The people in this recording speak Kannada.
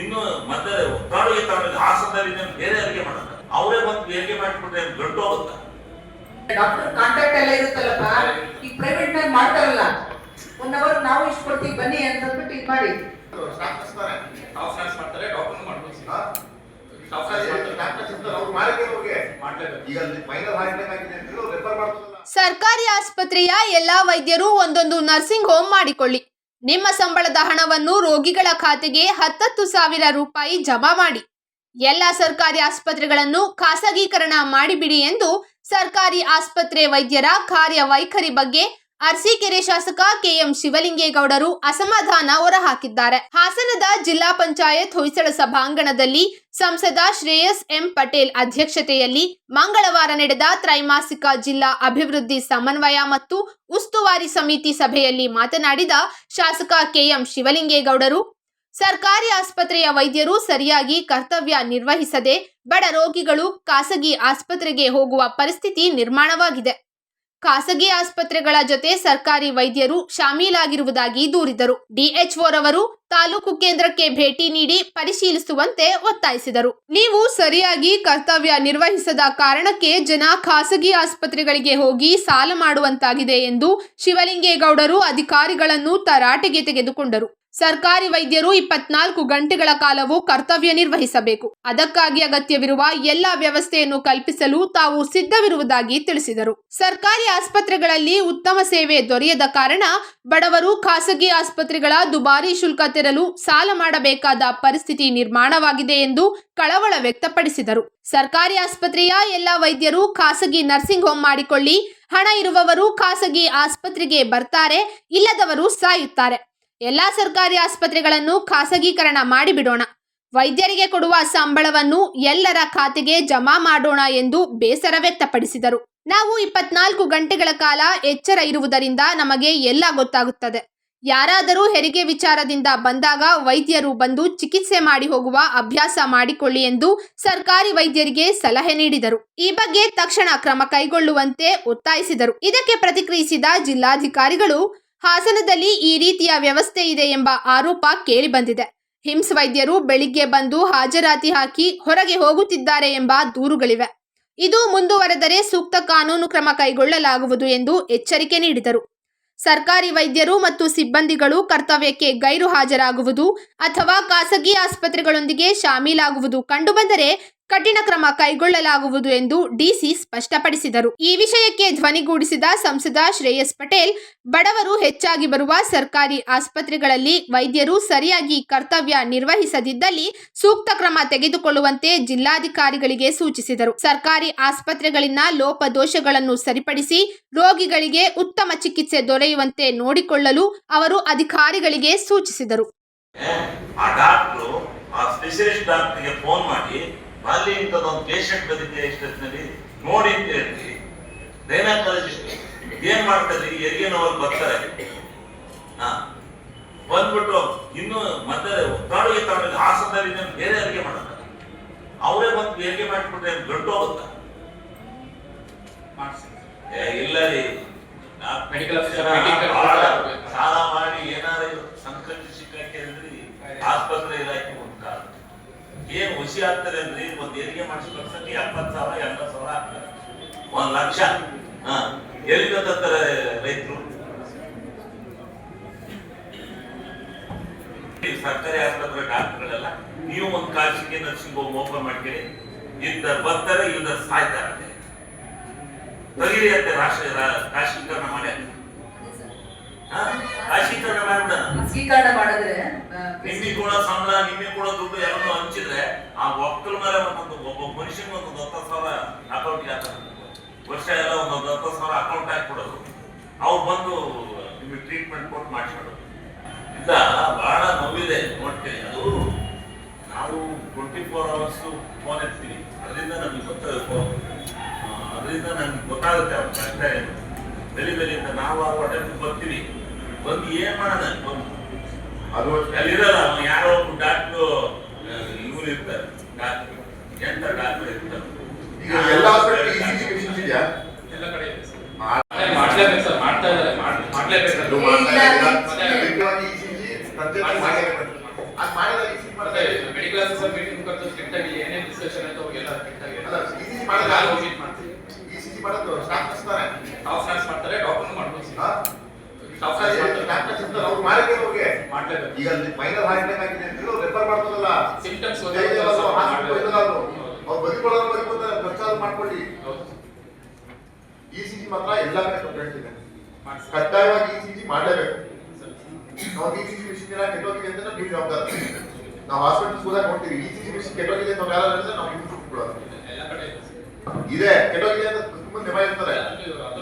ಇನ್ನು ಮತ್ತೆ ತಾಳಿಗೆ ತಗೊಂಡು ಹಾಸನದಲ್ಲಿ ಬೇರೆ ಅಡಿಗೆ ಮಾಡಲ್ಲ ಅವರೇ ಬಂದು ಹೇಗೆ ಮಾಡಿಬಿಟ್ರೆ ಗಂಟು ಹೋಗುತ್ತ? ಡಾಕ್ಟರ್ ಕಾಂಟ್ಯಾಕ್ಟ್ ಎಲ್ಲ ಇರುತ್ತಲ್ಲಪ್ಪ? ಈ ಪ್ರೈವೇಟ್ನಲ್ಲಿ ಮಾಡ್ತಾರಲ್ಲ. ಒನ್ ಅವರ್ ನಾವು ಇಷ್ಟು ಕೊಡ್ತೀವಿ ಬನ್ನಿ ಅಂತ ಅಂದ್ಬಿಟ್ಟು ಇದು ಮಾಡಿ. ಸರ್ಕಾರಿ ಆಸ್ಪತ್ರೆಯ ಎಲ್ಲಾ ವೈದ್ಯರು ಒಂದೊಂದು ನರ್ಸಿಂಗ್ ಹೋಮ್ ಮಾಡಿಕೊಳ್ಳಿ. ನಿಮ್ಮ ಸಂಬಳದ ಹಣವನ್ನು ರೋಗಿಗಳ ಖಾತೆಗೆ ಹತ್ತತ್ತು ಸಾವಿರ ರೂಪಾಯಿ ಜಮಾ ಮಾಡಿ. ಎಲ್ಲ ಸರ್ಕಾರಿ ಆಸ್ಪತ್ರೆಗಳನ್ನು ಖಾಸಗೀಕರಣ ಮಾಡಿಬಿಡಿ ಎಂದು ಸರ್ಕಾರಿ ಆಸ್ಪತ್ರೆ ವೈದ್ಯರ ಕಾರ್ಯವೈಖರಿ ಬಗ್ಗೆ ಅರಸೀಕೆರೆ ಶಾಸಕ ಕೆಎಂ ಶಿವಲಿಂಗೇಗೌಡರು ಅಸಮಾಧಾನ ಹೊರಹಾಕಿದ್ದಾರೆ. ಹಾಸನದ ಜಿಲ್ಲಾ ಪಂಚಾಯತ್ ಹೊಯ್ಸಳ ಸಭಾಂಗಣದಲ್ಲಿ ಸಂಸದ ಶ್ರೇಯಸ್ ಎಂ ಪಟೇಲ್ ಅಧ್ಯಕ್ಷತೆಯಲ್ಲಿ ಮಂಗಳವಾರ ನಡೆದ ತ್ರೈಮಾಸಿಕ ಜಿಲ್ಲಾ ಅಭಿವೃದ್ಧಿ ಸಮನ್ವಯ ಮತ್ತು ಉಸ್ತುವಾರಿ ಸಮಿತಿ ಸಭೆಯಲ್ಲಿ ಮಾತನಾಡಿದ ಶಾಸಕ ಕೆಎಂ ಶಿವಲಿಂಗೇಗೌಡರು, ಸರ್ಕಾರಿ ಆಸ್ಪತ್ರೆಯ ವೈದ್ಯರು ಸರಿಯಾಗಿ ಕರ್ತವ್ಯ ನಿರ್ವಹಿಸದೆ ಬಡ ರೋಗಿಗಳು ಖಾಸಗಿ ಆಸ್ಪತ್ರೆಗೆ ಹೋಗುವ ಪರಿಸ್ಥಿತಿ ನಿರ್ಮಾಣವಾಗಿದೆ. ಖಾಸಗಿ ಆಸ್ಪತ್ರೆಗಳ ಜೊತೆ ಸರ್ಕಾರಿ ವೈದ್ಯರು ಶಾಮೀಲಾಗಿರುವುದಾಗಿ ದೂರಿದರು. ಡಿಎಚ್ಒರವರು ತಾಲೂಕು ಕೇಂದ್ರಕ್ಕೆ ಭೇಟಿ ನೀಡಿ ಪರಿಶೀಲಿಸುವಂತೆ ಒತ್ತಾಯಿಸಿದರು. ನೀವು ಸರಿಯಾಗಿ ಕರ್ತವ್ಯ ನಿರ್ವಹಿಸದ ಕಾರಣಕ್ಕೆ ಜನ ಖಾಸಗಿ ಆಸ್ಪತ್ರೆಗಳಿಗೆ ಹೋಗಿ ಸಾಲ ಮಾಡುವಂತಾಗಿದೆ ಎಂದು ಶಿವಲಿಂಗೇಗೌಡರು ಅಧಿಕಾರಿಗಳನ್ನು ತರಾಟೆಗೆ ತೆಗೆದುಕೊಂಡರು. ಸರ್ಕಾರಿ ವೈದ್ಯರು ಇಪ್ಪತ್ನಾಲ್ಕು ಗಂಟೆಗಳ ಕಾಲವು ಕರ್ತವ್ಯ ನಿರ್ವಹಿಸಬೇಕು. ಅದಕ್ಕಾಗಿ ಅಗತ್ಯವಿರುವ ಎಲ್ಲ ವ್ಯವಸ್ಥೆಯನ್ನು ಕಲ್ಪಿಸಲು ತಾವು ಸಿದ್ಧವಿರುವುದಾಗಿ ತಿಳಿಸಿದರು. ಸರ್ಕಾರಿ ಆಸ್ಪತ್ರೆಗಳಲ್ಲಿ ಉತ್ತಮ ಸೇವೆ ದೊರೆಯದ ಕಾರಣ ಬಡವರು ಖಾಸಗಿ ಆಸ್ಪತ್ರೆಗಳ ದುಬಾರಿ ಶುಲ್ಕ ತೆರಲು ಸಾಲ ಮಾಡಬೇಕಾದ ಪರಿಸ್ಥಿತಿ ನಿರ್ಮಾಣವಾಗಿದೆ ಎಂದು ಕಳವಳ ವ್ಯಕ್ತಪಡಿಸಿದರು. ಸರ್ಕಾರಿ ಆಸ್ಪತ್ರೆಯ ಎಲ್ಲ ವೈದ್ಯರು ಖಾಸಗಿ ನರ್ಸಿಂಗ್ ಹೋಮ್ ಮಾಡಿಕೊಳ್ಳಿ, ಹಣ ಇರುವವರು ಖಾಸಗಿ ಆಸ್ಪತ್ರೆಗೆ ಬರ್ತಾರೆ, ಇಲ್ಲದವರು ಸಾಯುತ್ತಾರೆ. ಎಲ್ಲಾ ಸರ್ಕಾರಿ ಆಸ್ಪತ್ರೆಗಳನ್ನು ಖಾಸಗೀಕರಣ ಮಾಡಿಬಿಡೋಣ. ವೈದ್ಯರಿಗೆ ಕೊಡುವ ಸಂಬಳವನ್ನು ಎಲ್ಲರ ಖಾತೆಗೆ ಜಮಾ ಮಾಡೋಣ ಎಂದು ಬೇಸರ ವ್ಯಕ್ತಪಡಿಸಿದರು. ನಾವು ಇಪ್ಪತ್ನಾಲ್ಕು ಗಂಟೆಗಳ ಕಾಲ ಎಚ್ಚರ ಇರುವುದರಿಂದ ನಮಗೆ ಎಲ್ಲ ಗೊತ್ತಾಗುತ್ತದೆ. ಯಾರಾದರೂ ಹೆರಿಗೆ ವಿಚಾರದಿಂದ ಬಂದಾಗ ವೈದ್ಯರು ಬಂದು ಚಿಕಿತ್ಸೆ ಮಾಡಿ ಹೋಗುವ ಅಭ್ಯಾಸ ಮಾಡಿಕೊಳ್ಳಿ ಎಂದು ಸರ್ಕಾರಿ ವೈದ್ಯರಿಗೆ ಸಲಹೆ ನೀಡಿದರು. ಈ ಬಗ್ಗೆ ತಕ್ಷಣ ಕ್ರಮ ಕೈಗೊಳ್ಳುವಂತೆ ಒತ್ತಾಯಿಸಿದರು. ಇದಕ್ಕೆ ಪ್ರತಿಕ್ರಿಯಿಸಿದ ಜಿಲ್ಲಾಧಿಕಾರಿಗಳು, ಹಾಸನದಲ್ಲಿ ಈ ರೀತಿಯ ವ್ಯವಸ್ಥೆ ಇದೆ ಎಂಬ ಆರೋಪ ಕೇಳಿಬಂದಿದೆ. ಹಿಮ್ಸ್ ವೈದ್ಯರು ಬೆಳಿಗ್ಗೆ ಬಂದು ಹಾಜರಾತಿ ಹಾಕಿ ಹೊರಗೆ ಹೋಗುತ್ತಿದ್ದಾರೆ ಎಂಬ ದೂರುಗಳಿವೆ. ಇದು ಮುಂದುವರೆದರೆ ಸೂಕ್ತ ಕಾನೂನು ಕ್ರಮ ಕೈಗೊಳ್ಳಲಾಗುವುದು ಎಂದು ಎಚ್ಚರಿಕೆ ನೀಡಿದರು. ಸರ್ಕಾರಿ ವೈದ್ಯರು ಮತ್ತು ಸಿಬ್ಬಂದಿಗಳು ಕರ್ತವ್ಯಕ್ಕೆ ಗೈರು ಹಾಜರಾಗುವುದು ಅಥವಾ ಖಾಸಗಿ ಆಸ್ಪತ್ರೆಗಳೊಂದಿಗೆ ಶಾಮೀಲಾಗುವುದು ಕಂಡುಬಂದರೆ ಕಠಿಣ ಕ್ರಮ ಕೈಗೊಳ್ಳಲಾಗುವುದು ಎಂದು ಡಿಸಿ ಸ್ಪಷ್ಟಪಡಿಸಿದರು. ಈ ವಿಷಯಕ್ಕೆ ಧ್ವನಿಗೂಡಿಸಿದ ಸಂಸದ ಶ್ರೇಯಸ್ ಪಟೇಲ್, ಬಡವರು ಹೆಚ್ಚಾಗಿ ಬರುವ ಸರ್ಕಾರಿ ಆಸ್ಪತ್ರೆಗಳಲ್ಲಿ ವೈದ್ಯರು ಸರಿಯಾಗಿ ಕರ್ತವ್ಯ ನಿರ್ವಹಿಸದಿದ್ದಲ್ಲಿ ಸೂಕ್ತ ಕ್ರಮ ತೆಗೆದುಕೊಳ್ಳುವಂತೆ ಜಿಲ್ಲಾಧಿಕಾರಿಗಳಿಗೆ ಸೂಚಿಸಿದರು. ಸರ್ಕಾರಿ ಆಸ್ಪತ್ರೆಗಳಿಂದ ಲೋಪದೋಷಗಳನ್ನು ಸರಿಪಡಿಸಿ ರೋಗಿಗಳಿಗೆ ಉತ್ತಮ ಚಿಕಿತ್ಸೆ ದೊರೆಯುವಂತೆ ನೋಡಿಕೊಳ್ಳಲು ಅವರು ಅಧಿಕಾರಿಗಳಿಗೆ ಸೂಚಿಸಿದರು. ಆ ಇಂಥದ್ದು ಒಂದು ಅಲ್ಲಿ ಪೇಷಂಟ್ ಬಂದಿದೆ ಎಷ್ಟೊತ್ತಿನಲ್ಲಿ ನೋಡಿ ಅಂತ ಹೇಳ್ತೀವಿ ಗೈನಕಾಲಜಿಸ್ಟ್ ಏನ್ ಮಾಡ್ತಾರೆ ಎಲ್ಲಿ ನೋವಲ್ಲಿ ಬರ್ತಾರೆ ಹಾ. ಬಂದ್ಬಿಟ್ಟು ಇನ್ನು ಮತ್ತೆ ತಗೊಂಡು ಹಾಸನದಲ್ಲಿ ಇನ್ನೇನು ಬೇರೆ ಅಡಿಗೆ ಮಾಡ್ತಾರೆ ಅವರೇ ಬಂದು ಹೆರಿಗೆ ಮಾಡಿಬಿಟ್ರೆ ಗಂಟು ಹೋಗುತ್ತಾ? ಇಲ್ಲ ರೀ. Officer ಸಾಲ- ಮಾಡಿ ಏನಾದ್ರು ಸಂಕಷ್ಟ ಸಿಕ್ಕಾಕಿದ್ರಿ ಆಸ್ಪತ್ರೆ ಇಲಾಖೆ ಒಂದು ಕಾಲ ಏನ್ ಹುಸಿ ಆಗ್ತಾರೆ ಅಂದ್ರೆ ಒಂದ್ ಹೆರಿಗೆ ಮಾಡಿಸ್ಬೇಕು ಎಪ್ಪತ್ ಸಾವಿರ ಎಂಬತ್ ಸಾವಿರ ಆಗ್ತಾರೆ ಒಂದ್ ಲಕ್ಷ. ಹಾ. ಎಲ್ಲಿಂದ ತರ್ತಾರೆ ರೈತರು? ಸರ್ಕಾರಿ ಆಸ್ಪತ್ರೆ ಡಾಕ್ಟರ್ಗಳೆಲ್ಲ, ನೀವು ಒಂದ್ ಖಾಸಗಿ ನರ್ಸಿಂಗ್ ಹೋಮ್ ಓಪನ್ ಮಾಡ್ಕೊಳ್ಳಿ ಇದ್ದ ಬರ್ತಾರೆ ಇಲ್ಲದ ಸಾಯ್ತಾರೆ ತೆಗೀರಿ ಅಂತ ರಾಷ್ಟ್ರ ರಾಷ್ಟ್ರೀಕರಣ ಮಾಡಿ ಹಾ? ರಾಷ್ಟ್ರೀಕರಣ ಮಾಡ್ಬಿಡ ಸ್ವೀಕರಣ ಮಾಡಿದ್ರೆ ನಿಮಗೆ ಕೂಡ ಸಂಬಳ ನಿಮಗೆ ಕೂಡ ದುಡ್ಡು ಎಲ್ಲರೂ ಹಂಚಿದ್ರೆ ಆ ಒಕ್ಕಲ ಮೇಲೆ ಒಂದೊಂದು ಒಬ್ಬ ಮನುಷ್ಯನ ಒಂದೊಂದು ಹತ್ತು ಸಾವಿರ ಅಕೌಂಟ್ಗೆ ಹಾಕೋದು ವರ್ಷ ಎಲ್ಲ ಒಂದೊಂದು ಹತ್ತು ಸಾವಿರ ಅಕೌಂಟ್ ಹಾಕ್ಬಿಡೋದು. ಅವ್ರು ಬಂದು ನಿಮಗೆ ಟ್ರೀಟ್ಮೆಂಟ್ ಕೊಟ್ಟು ಮಾಡಿಸ್ಬಿಡೋದು. ಇಲ್ಲ ಬಹಳ ನೋವಿದೆ ನೋಡ್ತೀನಿ ಅದು ನಾವು ಟ್ವೆಂಟಿ ಫೋರ್ ಅವರ್ಸ್ ಫೋನ್ ಎತ್ತೀವಿ. ಅದರಿಂದ ನಮಗೆ ಗೊತ್ತಾಗುತ್ತೆ. ಅದರಿಂದ ನಮ್ಗೆ ಗೊತ್ತಾಗುತ್ತೆ ಅವ್ರ ಕಷ್ಟ ಏನು. ಬೆಳಿ ಅಂತ ನಾವು ಆ ಹೋಟೆಲ್ಗೆ ಬರ್ತೀವಿ. ಬಂದು ಏನ್ ಮಾಡೋಣ ಬಂದು. ಅದು ಅಲ್ಲಿರಲ್ಲ ಅವ್ನು ಯಾರೋ ಒಬ್ಬ ಡಾಕ್ಟ್ರು ಇವ್ರು ಇರ್ತಾರೆ. ಡಾಕ್ಟ್ರು. ಎಂತ ಡಾಕ್ಟ್ರು ಇರ್ತಾರೆ? ಈಗ ಎಲ್ಲ ಹಾಸ್ಪಿಟಲ್ ಇಸಿಜಿ ಮಿಷನ್ಸ್ ಇದೆಯಾ ಎಲ್ಲ ಕಡೆ ಇದೆ ಸರ್. ಮಾಡ್ಲೇಬೇಕು ಸರ್ ಮಾಡ್ತಾ ಇದ್ದಾರೆ ಮಾಡ್ಲೇಬೇಕು ಮೆಡಿಕಲ್ ಆಫೀಸರ್ ಮೀಟಿಂಗ್ ಕರೆದು ಸ್ಟ್ರಿಕ್ಟ್ ಆಗಿ ಏನೇನ್ ಡಿಸ್ಕಷನ್ ಆಯ್ತು ಅವಾಗೆಲ್ಲ ಸ್ಟ್ರಿಕ್ಟ್ ಆಗಿ ಮಾಡೋದು ಸ್ಟಾಫ್ ನರ್ಸ್ ಮಾಡ್ತಾರೆ ಡಾಕ್ಟರ್ ಮಾಡ್ಬೋದು ಹಾ? ಸ್ಟಾಫ್ ಸರಿ, ನರ್ಸ್ ಸ್ಟಾಫ್ ಮಾಡ್ತಾರೆ ನರ್ಸ್ ಇರ್ತಾರೆ, ಅವ್ರು ಮಾಡಕ್ಕೆ ಅವ್ರಿಗೆ ಮಾಡ್ಲೇಬೇಕು ಈಗ ಮೈನರ್ ಹಾರ್ಟ್ ಅಟ್ಯಾಕ್ ಆಗಿದೆ ಅಂತ ಹೇಳಿ ರೆಫರ್ ಮಾಡ್ತದಲ್ಲ ಸಿಂಪ್ಟಮ್ಸ್ ಅವ್ರು ಬದುಕೊಳ್ಳೋರು ಬದುಕೋತಾರೆ ಪ್ರಚಾರ ಮಾಡ್ಕೊಳ್ಳಿ. ಇ ಸಿ ಜಿ ಮಾತ್ರ ಎಲ್ಲ ಕಡೆ ಕಂಪ್ಲೇಂಟ್ ಇದೆ. ಇ ಕಡ್ಡಾಯವಾಗಿ ಜಿ ಮಾಡಲೇಬೇಕು. ಇ ಸಿ ಜಿ ಮಿಷಿನ್ ಎಲ್ಲ ಕೆಟ್ಟೋಗಿದೆ ಅಂತ ನೀವು ಜವಾಬ್ದಾರ. ನಾವು ಹಾಸ್ಪಿಟಲ್ಸ್ ಹೋದಾಗ ನೋಡ್ತೀವಿ ಜಿ ಮಿಷಿನ್ ಕೆಟ್ಟೋಗಿದೆ ಅಂತ ಯಾರು ಹೇಳಿದ್ರೆ ನಾವು ಇದೆ. ಕೆಟ್ಟೋಗಿದೆ ಅಂತ ತುಂಬಾ ನೆಮ ಇರ್ತಾರೆ ಅದು ಅದು